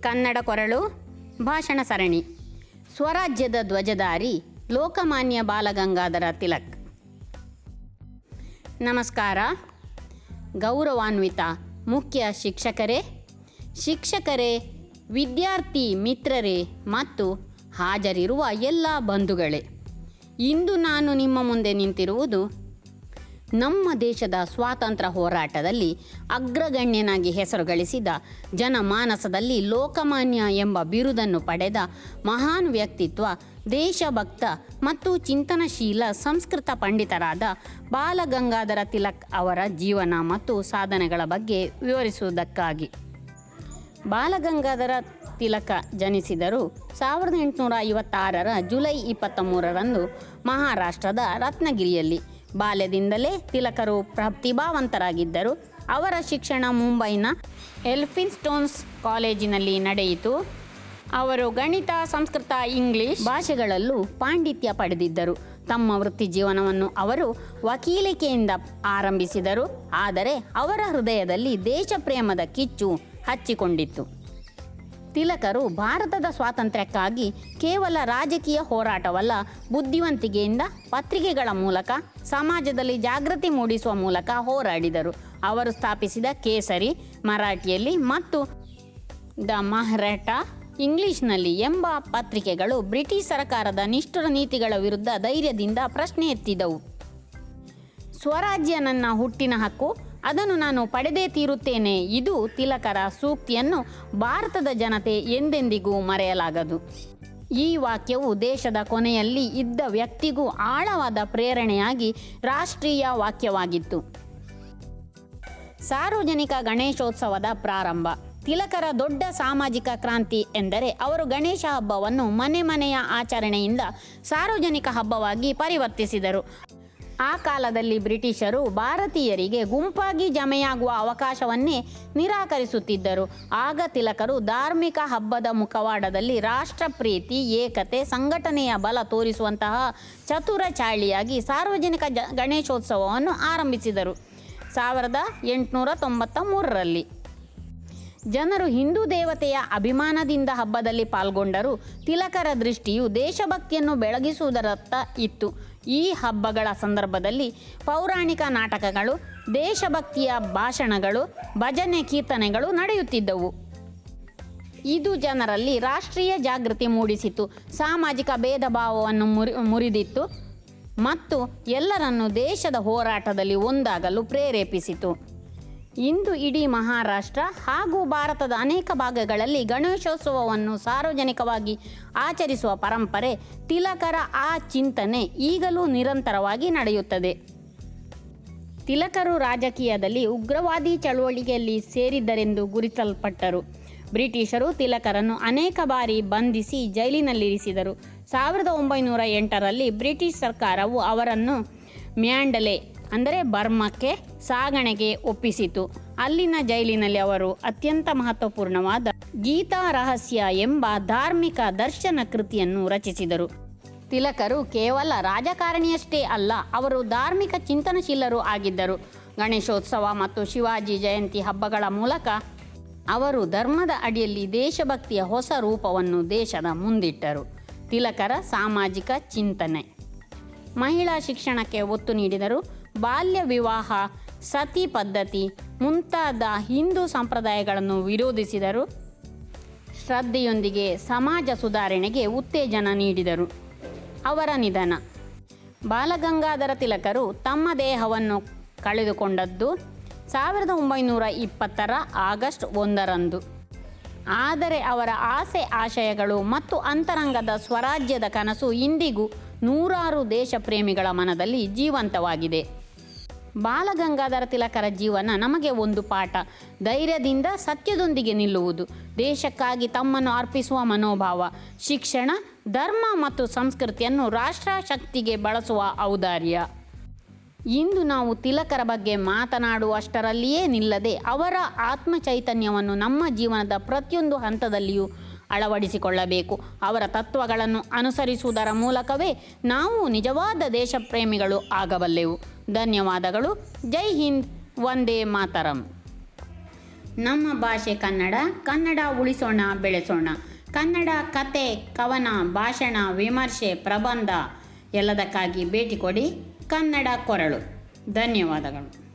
ಕನ್ನಡ ಕೊರಳು, ಭಾಷಣ ಸರಣಿ, ಸ್ವರಾಜ್ಯದ ಧ್ವಜಧಾರಿ, ಲೋಕಮಾನ್ಯ ಬಾಲಗಂಗಾಧರ ತಿಲಕ್. ನಮಸ್ಕಾರ, ಗೌರವಾನ್ವಿತ ಮುಖ್ಯ ಶಿಕ್ಷಕರೇ ಶಿಕ್ಷಕರೇ, ವಿದ್ಯಾರ್ಥಿ ಮಿತ್ರರೇ ಮತ್ತು ಹಾಜರಿರುವ ಎಲ್ಲ ಬಂಧುಗಳೇ, ಇಂದು ನಾನು ನಿಮ್ಮ ಮುಂದೆ ನಿಂತಿರುವುದು ನಮ್ಮ ದೇಶದ ಸ್ವಾತಂತ್ರ್ಯ ಹೋರಾಟದಲ್ಲಿ ಅಗ್ರಗಣ್ಯನಾಗಿ ಹೆಸರು ಗಳಿಸಿದ ಜನಮಾನಸದಲ್ಲಿ ಲೋಕಮಾನ್ಯ ಎಂಬ ಬಿರುದನ್ನು ಪಡೆದ ಮಹಾನ್ ವ್ಯಕ್ತಿತ್ವ, ದೇಶಭಕ್ತ ಮತ್ತು ಚಿಂತನಶೀಲ ಸಂಸ್ಕೃತ ಪಂಡಿತರಾದ ಬಾಲಗಂಗಾಧರ ತಿಲಕ್ ಅವರ ಜೀವನ ಮತ್ತು ಸಾಧನೆಗಳ ಬಗ್ಗೆ ವಿವರಿಸುವುದಕ್ಕಾಗಿ. ಬಾಲಗಂಗಾಧರ ತಿಲಕ ಜನಿಸಿದರು ಸಾವಿರದ ಎಂಟುನೂರ ಐವತ್ತಾರರ ಜುಲೈ ಇಪ್ಪತ್ತ ಮೂರರಂದು ಮಹಾರಾಷ್ಟ್ರದ ರತ್ನಗಿರಿಯಲ್ಲಿ. ಬಾಲ್ಯದಿಂದಲೇ ತಿಲಕರು ಪ್ರತಿಭಾವಂತರಾಗಿದ್ದರು. ಅವರ ಶಿಕ್ಷಣ ಮುಂಬೈನ ಎಲ್ಫಿನ್ ಸ್ಟೋನ್ಸ್ ಕಾಲೇಜಿನಲ್ಲಿ ನಡೆಯಿತು. ಅವರು ಗಣಿತ, ಸಂಸ್ಕೃತ, ಇಂಗ್ಲಿಷ್ ಭಾಷೆಗಳಲ್ಲೂ ಪಾಂಡಿತ್ಯ ಪಡೆದಿದ್ದರು. ತಮ್ಮ ವೃತ್ತಿ ಜೀವನವನ್ನು ಅವರು ವಕೀಲಿಕೆಯಿಂದ ಆರಂಭಿಸಿದರು. ಆದರೆ ಅವರ ಹೃದಯದಲ್ಲಿ ದೇಶಪ್ರೇಮದ ಕಿಚ್ಚು ಹಚ್ಚಿಕೊಂಡಿತ್ತು. ತಿಲಕರು ಭಾರತದ ಸ್ವಾತಂತ್ರ್ಯಕ್ಕಾಗಿ ಕೇವಲ ರಾಜಕೀಯ ಹೋರಾಟವಲ್ಲ, ಬುದ್ಧಿವಂತಿಕೆಯಿಂದ ಪತ್ರಿಕೆಗಳ ಮೂಲಕ, ಸಮಾಜದಲ್ಲಿ ಜಾಗೃತಿ ಮೂಡಿಸುವ ಮೂಲಕ ಹೋರಾಡಿದರು. ಅವರು ಸ್ಥಾಪಿಸಿದ ಕೇಸರಿ, ಮರಾಠಿಯಲ್ಲಿ ಮತ್ತು ದ ಮಹರಾಠ ಇಂಗ್ಲಿಷ್ನಲ್ಲಿ ಎಂಬ ಪತ್ರಿಕೆಗಳು ಬ್ರಿಟಿಷ್ ಸರ್ಕಾರದ ನಿಷ್ಠುರ ನೀತಿಗಳ ವಿರುದ್ಧ ಧೈರ್ಯದಿಂದ ಪ್ರಶ್ನೆ ಎತ್ತಿದವು. ಸ್ವರಾಜ್ಯ ನನ್ನ ಹುಟ್ಟಿನ ಹಕ್ಕು ಅದನ್ನು ನಾನು ಪಡೆದೇ ತೀರುತ್ತೇನೆ. ಇದು ತಿಲಕರ ಸೂಕ್ತಿಯನ್ನು ಭಾರತದ ಜನತೆ ಎಂದೆಂದಿಗೂ ಮರೆಯಲಾಗದು. ಈ ವಾಕ್ಯವು ದೇಶದ ಕೊನೆಯಲ್ಲಿ ಇದ್ದ ವ್ಯಕ್ತಿಗೂ ಆಳವಾದ ಪ್ರೇರಣೆಯಾಗಿ ರಾಷ್ಟ್ರೀಯ ವಾಕ್ಯವಾಗಿತ್ತು. ಸಾರ್ವಜನಿಕ ಗಣೇಶೋತ್ಸವದ ಪ್ರಾರಂಭ. ತಿಲಕರ ದೊಡ್ಡ ಸಾಮಾಜಿಕ ಕ್ರಾಂತಿ ಎಂದರೆ ಅವರು ಗಣೇಶ ಹಬ್ಬವನ್ನು ಮನೆ ಮನೆಯ ಆಚರಣೆಯಿಂದ ಸಾರ್ವಜನಿಕ ಹಬ್ಬವಾಗಿ ಪರಿವರ್ತಿಸಿದರು. ಆ ಕಾಲದಲ್ಲಿ ಬ್ರಿಟಿಷರು ಭಾರತೀಯರಿಗೆ ಗುಂಪಾಗಿ ಜಮೆಯಾಗುವ ಅವಕಾಶವನ್ನೇ ನಿರಾಕರಿಸುತ್ತಿದ್ದರು. ಆಗ ತಿಲಕರು ಧಾರ್ಮಿಕ ಹಬ್ಬದ ಮುಖವಾಡದಲ್ಲಿ ರಾಷ್ಟ್ರಪ್ರೀತಿ, ಏಕತೆ, ಸಂಘಟನೆಯ ಬಲ ತೋರಿಸುವಂತಹ ಚತುರ ಚಾಳಿಯಾಗಿ ಸಾರ್ವಜನಿಕ ಜ, ಗಣೇಶೋತ್ಸವವನ್ನು ಆರಂಭಿಸಿದರು. ಸಾವಿರದ ಎಂಟುನೂರ ತೊಂಬತ್ತ ಮೂರರಲ್ಲಿ ಜನರು ಹಿಂದೂ ದೇವತೆಯ ಅಭಿಮಾನದಿಂದ ಹಬ್ಬದಲ್ಲಿ ಪಾಲ್ಗೊಂಡರು ತಿಲಕರ ದೃಷ್ಟಿಯು ದೇಶಭಕ್ತಿಯನ್ನು ಬೆಳಗಿಸುವುದರತ್ತ ಇತ್ತು. ಈ ಹಬ್ಬಗಳ ಸಂದರ್ಭದಲ್ಲಿ ಪೌರಾಣಿಕ ನಾಟಕಗಳು, ದೇಶಭಕ್ತಿಯ ಭಾಷಣಗಳು, ಭಜನೆ ಕೀರ್ತನೆಗಳು ನಡೆಯುತ್ತಿದ್ದವು. ಇದು ಜನರಲ್ಲಿ ರಾಷ್ಟ್ರೀಯ ಜಾಗೃತಿ ಮೂಡಿಸಿತು. ಸಾಮಾಜಿಕ ಭೇದ ಭಾವವನ್ನು ಮುರಿ, ಮುರಿದಿತ್ತು ಮತ್ತು ಎಲ್ಲರನ್ನು ದೇಶದ ಹೋರಾಟದಲ್ಲಿ ಒಂದಾಗಲು ಪ್ರೇರೇಪಿಸಿತು. ಇಂದು ಇಡೀ ಮಹಾರಾಷ್ಟ್ರ ಹಾಗೂ ಭಾರತದ ಅನೇಕ ಭಾಗಗಳಲ್ಲಿ ಗಣೇಶೋತ್ಸವವನ್ನು ಸಾರ್ವಜನಿಕವಾಗಿ ಆಚರಿಸುವ ಪರಂಪರೆ ತಿಲಕರ ಆ ಚಿಂತನೆ ಈಗಲೂ ನಿರಂತರವಾಗಿ ನಡೆಯುತ್ತದೆ. ತಿಲಕರು ರಾಜಕೀಯದಲ್ಲಿ ಉಗ್ರವಾದಿ ಚಳುವಳಿಯಲ್ಲಿ ಸೇರಿದ್ದರೆಂದು ಗುರುತಿಸಲ್ಪಟ್ಟರು. ಬ್ರಿಟಿಷರು ತಿಲಕರನ್ನು ಅನೇಕ ಬಾರಿ ಬಂಧಿಸಿ ಜೈಲಿನಲ್ಲಿರಿಸಿದರು. ಸಾವಿರದ ಒಂಬೈನೂರ ಎಂಟರಲ್ಲಿ ಬ್ರಿಟಿಷ್ ಸರ್ಕಾರವು ಅವರನ್ನು ಮ್ಯಾಂಡಲೆ ಅಂದರೆ ಬರ್ಮಕ್ಕೆ ಸಾಗಣೆಗೆ ಒಪ್ಪಿಸಿತು. ಅಲ್ಲಿನ ಜೈಲಿನಲ್ಲಿ ಅವರು ಅತ್ಯಂತ ಮಹತ್ವಪೂರ್ಣವಾದ ಗೀತಾ ರಹಸ್ಯ ಎಂಬ ಧಾರ್ಮಿಕ ದರ್ಶನ ಕೃತಿಯನ್ನು ರಚಿಸಿದರು. ತಿಲಕರು ಕೇವಲ ರಾಜಕಾರಣಿಯಷ್ಟೇ ಅಲ್ಲ, ಅವರು ಧಾರ್ಮಿಕ ಚಿಂತನಶೀಲರೂ ಆಗಿದ್ದರು. ಗಣೇಶೋತ್ಸವ ಮತ್ತು ಶಿವಾಜಿ ಜಯಂತಿ ಹಬ್ಬಗಳ ಮೂಲಕ ಅವರು ಧರ್ಮದ ಅಡಿಯಲ್ಲಿ ದೇಶಭಕ್ತಿಯ ಹೊಸ ರೂಪವನ್ನು ದೇಶದ ಮುಂದಿಟ್ಟರು. ತಿಲಕರ ಸಾಮಾಜಿಕ ಚಿಂತನೆ. ಮಹಿಳಾ ಶಿಕ್ಷಣಕ್ಕೆ ಒತ್ತು ನೀಡಿದರು. ಬಾಲ್ಯ ವಿವಾಹ, ಸತಿ ಪದ್ಧತಿ, ಮುಂತಾದ ಹಿಂದೂ ಸಂಪ್ರದಾಯಗಳನ್ನು ವಿರೋಧಿಸಿದರು. ಶ್ರದ್ಧೆಯೊಂದಿಗೆ ಸಮಾಜ ಸುಧಾರಣೆಗೆ ಉತ್ತೇಜನ ನೀಡಿದರು. ಅವರ ನಿಧನ. ಬಾಲಗಂಗಾಧರ ತಿಲಕರು ತಮ್ಮ ದೇಹವನ್ನು ಕಳೆದುಕೊಂಡದ್ದು ಸಾವಿರದ ಒಂಬೈನೂರ ಇಪ್ಪತ್ತರ ಆಗಸ್ಟ್ ಒಂದರಂದು. ಆದರೆ ಅವರ ಆಸೆ, ಆಶಯಗಳು ಮತ್ತು ಅಂತರಂಗದ ಸ್ವರಾಜ್ಯದ ಕನಸು ಇಂದಿಗೂ ನೂರಾರು ದೇಶ ಪ್ರೇಮಿಗಳ ಮನದಲ್ಲಿ ಜೀವಂತವಾಗಿದೆ. ಬಾಲಗಂಗಾಧರ ತಿಲಕರ ಜೀವನ ನಮಗೆ ಒಂದು ಪಾಠ. ಧೈರ್ಯದಿಂದ ಸತ್ಯದೊಂದಿಗೆ ನಿಲ್ಲುವುದು. ದೇಶಕ್ಕಾಗಿ ತಮ್ಮನ್ನು ಅರ್ಪಿಸುವ ಮನೋಭಾವ. ಶಿಕ್ಷಣ, ಧರ್ಮ ಮತ್ತು ಸಂಸ್ಕೃತಿಯನ್ನು ರಾಷ್ಟ್ರ ಶಕ್ತಿಗೆ ಬಳಸುವ ಔದಾರ್ಯ. ಇಂದು ನಾವು ತಿಲಕರ ಬಗ್ಗೆ ಮಾತನಾಡುವಷ್ಟರಲ್ಲಿಯೇ ನಿಲ್ಲದೆ ಅವರ ಆತ್ಮ ಚೈತನ್ಯವನ್ನು ನಮ್ಮ ಜೀವನದ ಪ್ರತಿಯೊಂದು ಹಂತದಲ್ಲಿಯೂ ಅಳವಡಿಸಿಕೊಳ್ಳಬೇಕು. ಅವರ ತತ್ವಗಳನ್ನು ಅನುಸರಿಸುವುದರ ಮೂಲಕವೇ ನಾವು ನಿಜವಾದ ದೇಶಪ್ರೇಮಿಗಳು ಆಗಬಲ್ಲೆವು. ಧನ್ಯವಾದಗಳು. ಜೈ ಹಿಂದ್. ವಂದೇ ಮಾತರಂ. ನಮ್ಮ ಭಾಷೆ ಕನ್ನಡ ಕನ್ನಡ ಉಳಿಸೋಣ, ಬೆಳೆಸೋಣ. ಕನ್ನಡ ಕತೆ, ಕವನ, ಭಾಷಣ, ವಿಮರ್ಶೆ, ಪ್ರಬಂಧ ಎಲ್ಲದಕ್ಕಾಗಿ ಭೇಟಿ ಕೊಡಿ ಕನ್ನಡ ಕೊರಳು. ಧನ್ಯವಾದಗಳು.